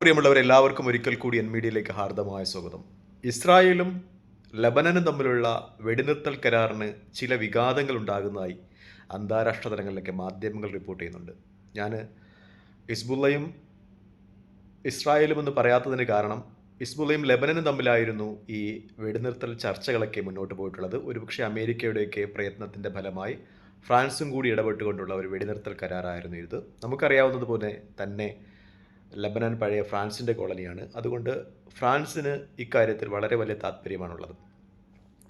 പ്രിയമുള്ളവരെല്ലാവർക്കും ഒരിക്കൽ കൂടി എൻ മീഡിയയിലേക്ക് ഹാർദമായ സ്വാഗതം. ഇസ്രായേലും ലബനനും തമ്മിലുള്ള വെടിനിർത്തൽ കരാറിന് ചില വിഘാതങ്ങൾ ഉണ്ടാകുന്നതായി അന്താരാഷ്ട്ര തലങ്ങളിലൊക്കെ മാധ്യമങ്ങൾ റിപ്പോർട്ട് ചെയ്യുന്നുണ്ട്. ഞാൻ ഇസ്ബുള്ളയും ഇസ്രായേലും എന്ന് പറയാത്തതിന് കാരണം ഇസ്ബുള്ളയും ലബനനും തമ്മിലായിരുന്നു ഈ വെടിനിർത്തൽ ചർച്ചകളൊക്കെ മുന്നോട്ട് പോയിട്ടുള്ളത്. ഒരുപക്ഷെ അമേരിക്കയുടെയൊക്കെ പ്രയത്നത്തിന്റെ ഫലമായി ഫ്രാൻസും കൂടി ഇടപെട്ടുകൊണ്ടുള്ള ഒരു വെടിനിർത്തൽ കരാറായിരുന്നു ഇത്. നമുക്കറിയാവുന്നതുപോലെ തന്നെ ലബനൻ പഴയ ഫ്രാൻസിന്റെ കോളനിയാണ്. അതുകൊണ്ട് ഫ്രാൻസിന് ഇക്കാര്യത്തിൽ വളരെ വലിയ താല്പര്യമാണുള്ളത്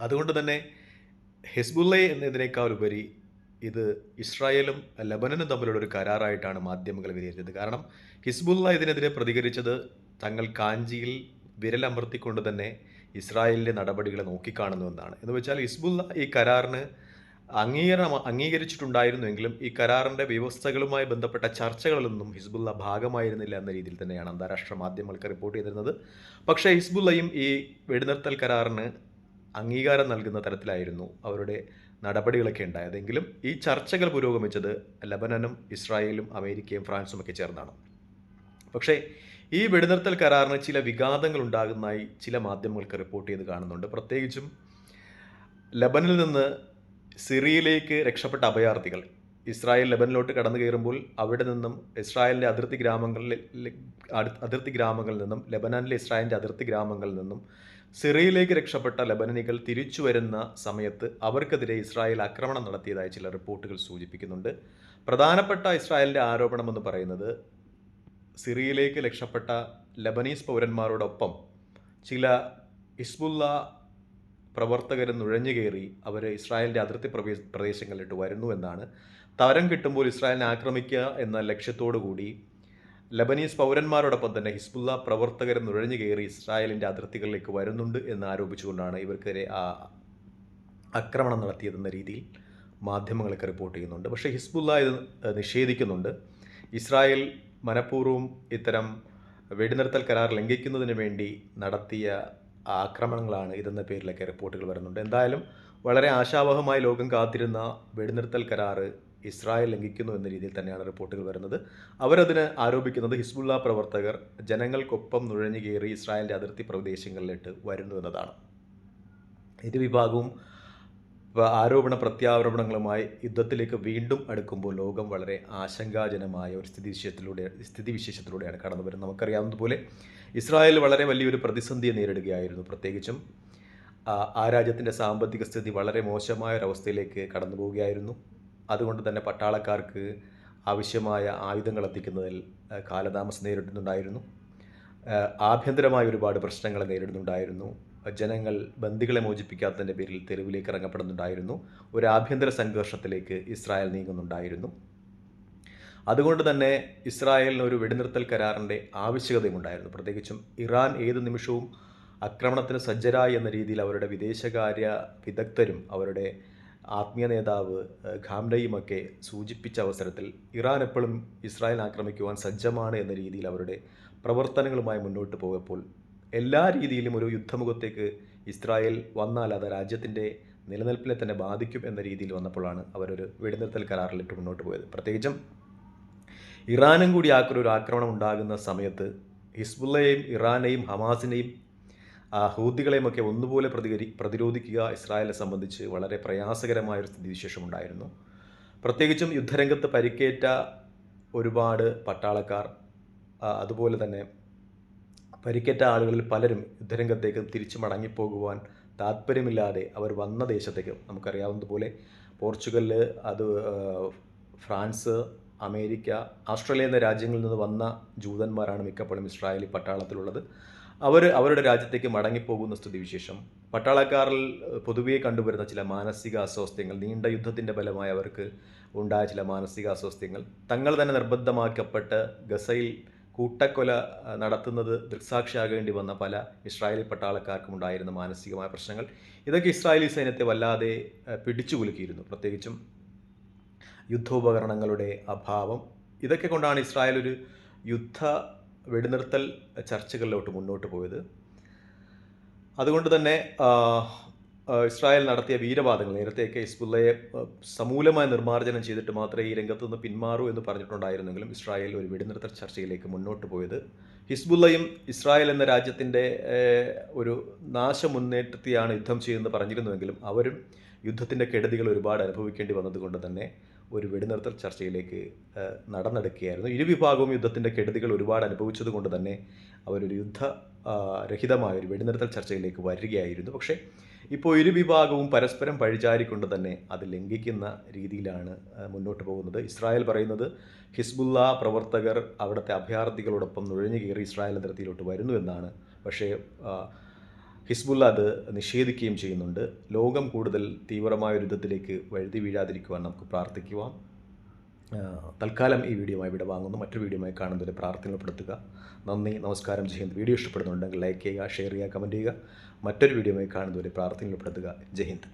അതുകൊണ്ട് തന്നെ ഹിസ്ബുള്ളയെ എന്നതിനേക്കാൾ ഉപരി ഇത് ഇസ്രായേലും ലബനനും തമ്മിലുള്ള ഒരു കരാറായിട്ടാണ് മാധ്യമങ്ങൾ വിലയിരുത്തിയത്. കാരണം ഹിസ്ബുള്ള ഇതിനെതിരെ പ്രതികരിച്ചത് തങ്ങൾ കാഞ്ചിയിൽ വിരലമർത്തിക്കൊണ്ട് തന്നെ ഇസ്രായേലിന്റെ നടപടികളെ നോക്കിക്കാണുന്നു എന്നാണ്. എന്ന് വെച്ചാൽ ഹിസ്ബുള്ള ഈ കരാറിന് അംഗീകരണം അംഗീകരിച്ചിട്ടുണ്ടായിരുന്നുവെങ്കിലും ഈ കരാറിന്റെ വ്യവസ്ഥകളുമായി ബന്ധപ്പെട്ട ചർച്ചകളിലൊന്നും ഹിസ്ബുള്ള ഭാഗമായിരുന്നില്ല എന്ന രീതിയിൽ തന്നെയാണ് അന്താരാഷ്ട്ര മാധ്യമങ്ങൾക്ക് റിപ്പോർട്ട് ചെയ്തിരുന്നത്. പക്ഷേ ഹിസ്ബുള്ളയും ഈ വെടിനിർത്തൽ കരാറിന് അംഗീകാരം നൽകുന്ന തരത്തിലായിരുന്നു അവരുടെ നടപടികളൊക്കെ ഉണ്ടായതെങ്കിലും ഈ ചർച്ചകൾ പുരോഗമിച്ചത് ലബനനും ഇസ്രായേലും അമേരിക്കയും ഫ്രാൻസും ഒക്കെ ചേർന്നാണ്. പക്ഷേ ഈ വെടിനിർത്തൽ കരാറിന് ചില വിഘാതങ്ങൾ ഉണ്ടാകുന്നതായി ചില മാധ്യമങ്ങൾക്ക് റിപ്പോർട്ട് ചെയ്ത് കാണുന്നുണ്ട്. പ്രത്യേകിച്ചും ലബനിൽ നിന്ന് സിറിയയിലേക്ക് രക്ഷപ്പെട്ട അഭയാർത്ഥികൾ. ഇസ്രായേൽ ലെബനിലോട്ട് കടന്നു കയറുമ്പോൾ അവിടെ നിന്നും ഇസ്രായേലിന്റെ അതിർത്തി ഗ്രാമങ്ങളിൽ അതിർത്തി ഗ്രാമങ്ങളിൽ നിന്നും ലെബനാനിലെ ഇസ്രായേലിന്റെ അതിർത്തി ഗ്രാമങ്ങളിൽ നിന്നും സിറിയയിലേക്ക് രക്ഷപ്പെട്ട ലബനനികൾ തിരിച്ചു വരുന്ന സമയത്ത് അവർക്കെതിരെ ഇസ്രായേൽ ആക്രമണം നടത്തിയതായി ചില റിപ്പോർട്ടുകൾ സൂചിപ്പിക്കുന്നുണ്ട്. പ്രധാനപ്പെട്ട ഇസ്രായേലിന്റെ ആരോപണം എന്ന് പറയുന്നത് സിറിയയിലേക്ക് രക്ഷപ്പെട്ട ലബനീസ് പൗരന്മാരോടൊപ്പം ചില ഹിസ്ബുള്ള പ്രവർത്തകർ നുഴഞ്ഞു കയറി അവർ ഇസ്രായേലിന്റെ അതിർത്തി പ്രവേശ പ്രദേശങ്ങളിലിട്ട് വരുന്നു എന്നാണ്. തരം കിട്ടുമ്പോൾ ഇസ്രായേലിനെ ആക്രമിക്കുക എന്ന ലക്ഷ്യത്തോടു കൂടി ലബനീസ് പൗരന്മാരോടൊപ്പം തന്നെ ഹിസ്ബുല്ല പ്രവർത്തകർ നുഴഞ്ഞു കയറി ഇസ്രായേലിന്റെ അതിർത്തികളിലേക്ക് വരുന്നുണ്ട് എന്ന് ആരോപിച്ചുകൊണ്ടാണ് ഇവർക്കെതിരെ ആ ആക്രമണം നടത്തിയതെന്ന രീതിയിൽ മാധ്യമങ്ങളൊക്കെ റിപ്പോർട്ട് ചെയ്യുന്നുണ്ട്. പക്ഷേ ഹിസ്ബുല്ല ഇത് നിഷേധിക്കുന്നുണ്ട്. ഇസ്രായേൽ മനഃപൂർവം ഇത്തരം വെടിനിർത്തൽ കരാർ ലംഘിക്കുന്നതിന് വേണ്ടി നടത്തിയ ആക്രമണങ്ങളാണ് ഇതെന്ന പേരിലൊക്കെ റിപ്പോർട്ടുകൾ വരുന്നുണ്ട്. എന്തായാലും വളരെ ആശാവഹമായി ലോകം കാത്തിരുന്ന വെടിനിർത്തൽ കരാറ് ഇസ്രായേൽ ലംഘിക്കുന്നു എന്ന രീതിയിൽ തന്നെയാണ് റിപ്പോർട്ടുകൾ വരുന്നത്. അവരതിന് ആരോപിക്കുന്നത് ഹിസ്ബുള്ള പ്രവർത്തകർ ജനങ്ങൾക്കൊപ്പം നുഴഞ്ഞു കയറി ഇസ്രായേലിന്റെ അതിർത്തി പ്രദേശങ്ങളിലിട്ട് വരുന്നു എന്നതാണ്. ഇരു വിഭാഗവും ആരോപണ പ്രത്യാരോപണങ്ങളുമായി യുദ്ധത്തിലേക്ക് വീണ്ടും അടുക്കുമ്പോൾ ലോകം വളരെ ആശങ്കാജനമായ ഒരു സ്ഥിതിവിശേഷത്തിലൂടെ സ്ഥിതിവിശേഷത്തിലൂടെയാണ് കടന്നു വരുന്നത്. നമുക്കറിയാവുന്നതുപോലെ ഇസ്രായേൽ വളരെ വലിയൊരു പ്രതിസന്ധിയെ നേരിടുകയായിരുന്നു. പ്രത്യേകിച്ചും ആ രാജ്യത്തിന്റെ സാമ്പത്തിക സ്ഥിതി വളരെ മോശമായ ഒരവസ്ഥയിലേക്ക് കടന്നു പോവുകയായിരുന്നു. അതുകൊണ്ട് തന്നെ പട്ടാളക്കാർക്ക് ആവശ്യമായ ആയുധങ്ങൾ എത്തിക്കുന്നതിൽ കാലതാമസം നേരിടുന്നുണ്ടായിരുന്നു. ആഭ്യന്തരമായ ഒരുപാട് പ്രശ്നങ്ങൾ നേരിടുന്നുണ്ടായിരുന്നു. ജനങ്ങൾ ബന്ദികളെ മോചിപ്പിക്കാത്തതിന്റെ പേരിൽ തെരുവിലേക്ക് ഇറങ്ങപ്പെടുന്നുണ്ടായിരുന്നു. ഒരു ആഭ്യന്തര സംഘർഷത്തിലേക്ക് ഇസ്രായേൽ നീങ്ങുന്നുണ്ടായിരുന്നു. അതുകൊണ്ട് തന്നെ ഇസ്രായേലിന് ഒരു വെടിനിർത്തൽ കരാറിന്റെ ആവശ്യകതയുമുണ്ടായിരുന്നു. പ്രത്യേകിച്ചും ഇറാൻ ഏത് നിമിഷവും ആക്രമണത്തിന് സജ്ജരായി എന്ന രീതിയിൽ അവരുടെ വിദേശകാര്യ വിദഗ്ധരും അവരുടെ ആത്മീയ നേതാവ് ഖാംഡയുമൊക്കെ സൂചിപ്പിച്ച അവസരത്തിൽ ഇറാൻ എപ്പോഴും ഇസ്രായേൽ ആക്രമിക്കുവാൻ സജ്ജമാണ് എന്ന രീതിയിൽ അവരുടെ പ്രവർത്തനങ്ങളുമായി മുന്നോട്ട് പോയപ്പോൾ എല്ലാ രീതിയിലും ഒരു യുദ്ധമുഖത്തേക്ക് ഇസ്രായേൽ വന്നാൽ അത് രാജ്യത്തിന്റെ നിലനിൽപ്പിനെ തന്നെ ബാധിക്കും എന്ന രീതിയിൽ വന്നപ്പോഴാണ് അവരൊരു വെടിനിർത്തൽ കരാറിലിട്ട് മുന്നോട്ട് പോയത്. പ്രത്യേകിച്ചും ഇറാനും കൂടി ആക്കുന്ന ഒരു ആക്രമണം ഉണ്ടാകുന്ന സമയത്ത് ഹിസ്ബുള്ളയെയും ഇറാനെയും ഹമാസിനെയും ഹൂദികളെയും ഒക്കെ ഒന്നുപോലെ പ്രതികരി പ്രതിരോധിക്കുക ഇസ്രായേലിനെ സംബന്ധിച്ച് വളരെ പ്രയാസകരമായ ഒരു സ്ഥിതിവിശേഷം ഉണ്ടായിരുന്നു. പ്രത്യേകിച്ചും യുദ്ധരംഗത്ത് പരിക്കേറ്റ ഒരുപാട് പട്ടാളക്കാർ അതുപോലെ തന്നെ പരിക്കേറ്റ ആളുകളിൽ പലരും യുദ്ധരംഗത്തേക്ക് തിരിച്ചു മടങ്ങിപ്പോകുവാൻ താല്പര്യമില്ലാതെ അവർ വന്ന ദേശത്തേക്ക് നമുക്കറിയാവുന്നതുപോലെ പോർച്ചുഗലിൽ അത് ഫ്രാൻസ് അമേരിക്ക ഓസ്ട്രേലിയ എന്ന രാജ്യങ്ങളിൽ നിന്ന് വന്ന ജൂതന്മാരാണ് മിക്കപ്പോഴും ഇസ്രായേലി പട്ടാളത്തിലുള്ളത്. അവർ അവരുടെ രാജ്യത്തേക്ക് മടങ്ങിപ്പോകുന്ന സ്ഥിതിവിശേഷം. പട്ടാളക്കാരിൽ പൊതുവെ കണ്ടുവരുന്ന ചില മാനസിക അസ്വാസ്ഥ്യങ്ങൾ നീണ്ട യുദ്ധത്തിന്റെ ഫലമായി അവർക്ക് ഉണ്ടായ ചില മാനസിക അസ്വാസ്ഥ്യങ്ങൾ തങ്ങൾ തന്നെ നിർബന്ധമാക്കപ്പെട്ട് ഗസയിൽ കൂട്ടക്കൊല നടത്തുന്നത് ദൃക്സാക്ഷിയാകേണ്ടി വന്ന പല ഇസ്രായേലി പട്ടാളക്കാർക്കും ഉണ്ടായിരുന്ന മാനസികമായ പ്രശ്നങ്ങൾ. ഇതൊക്കെ ഇസ്രായേലി സൈന്യത്തെ വല്ലാതെ പിടിച്ചു കുലുക്കിയിരുന്നു. പ്രത്യേകിച്ചും യുദ്ധോപകരണങ്ങളുടെ അഭാവം. ഇതൊക്കെ കൊണ്ടാണ് ഇസ്രായേൽ ഒരു യുദ്ധ വെടിനിർത്തൽ ചർച്ചകളിലോട്ട് മുന്നോട്ട് പോയത്. അതുകൊണ്ട് തന്നെ ഇസ്രായേൽ നടത്തിയ വീരവാദങ്ങൾ നേരത്തെയൊക്കെ ഹിസ്ബുള്ളയെ സമൂലമായ നിർമ്മാർജനം ചെയ്തിട്ട് മാത്രമേ ഈ രംഗത്തുനിന്ന് പിന്മാറൂ എന്ന് പറഞ്ഞിട്ടുണ്ടായിരുന്നെങ്കിലും ഇസ്രായേൽ ഒരു വെടിനിർത്തൽ ചർച്ചയിലേക്ക് മുന്നോട്ട് പോയത്. ഹിസ്ബുള്ളയും ഇസ്രായേൽ എന്ന രാജ്യത്തിന്റെ ഒരു ഒരു നാശമുന്നേറ്റത്തെയാണ് യുദ്ധം ചെയ്യുന്നത് പറഞ്ഞിരുന്നുവെങ്കിലും അവരും യുദ്ധത്തിന്റെ കെടുതികൾ ഒരുപാട് അനുഭവിക്കേണ്ടി വന്നതുകൊണ്ട് തന്നെ ഒരു വെടിനിർത്തൽ ചർച്ചയിലേക്ക് നടന്നെടുക്കുകയായിരുന്നു. ഇരുവിഭാഗവും യുദ്ധത്തിന്റെ കെടുതികൾ ഒരുപാട് അനുഭവിച്ചത് കൊണ്ട് തന്നെ അവരൊരു യുദ്ധ രഹിതമായ ഒരു വെടിനിർത്തൽ ചർച്ചയിലേക്ക് വരികയായിരുന്നു. പക്ഷേ ഇപ്പോൾ ഇരു വിഭാഗവും പരസ്പരം പഴിചാരിക്കൊണ്ട് തന്നെ അത് ലംഘിക്കുന്ന രീതിയിലാണ് മുന്നോട്ട് പോകുന്നത്. ഇസ്രായേൽ പറയുന്നത് ഹിസ്ബുല്ല പ്രവർത്തകർ അവിടുത്തെ അഭയാർത്ഥികളോടൊപ്പം നുഴഞ്ഞു കയറി ഇസ്രായേൽ അതിർത്തിയിലോട്ട് വരുന്നു എന്നാണ്. പക്ഷേ ഹിസ്ബുല്ല അത് നിഷേധിക്കുകയും ചെയ്യുന്നുണ്ട്. ലോകം കൂടുതൽ തീവ്രമായ യുദ്ധത്തിലേക്ക് വഴുതി വീഴാതിരിക്കുവാൻ നമുക്ക് പ്രാർത്ഥിക്കുവാം. തൽക്കാലം ഈ വീഡിയോ ഇവിടെ വാങ്ങുന്നു. മറ്റൊരു വീഡിയോമായി കാണുന്നതിന് പ്രാർത്ഥനപ്പെടുത്തുക. നന്ദി നമസ്കാരം. ജയ്ഹിന്ദ് വീഡിയോ ഇഷ്ടപ്പെടുന്നുണ്ടെങ്കിൽ ലൈക്ക് ചെയ്യുക ഷെയർ ചെയ്യുക കമന്റ് ചെയ്യുക. മറ്റൊരു വീഡിയോമായി കാണുന്നതിന് പ്രാർത്ഥനപ്പെടുത്തുക ജയ്ഹിന്ദ്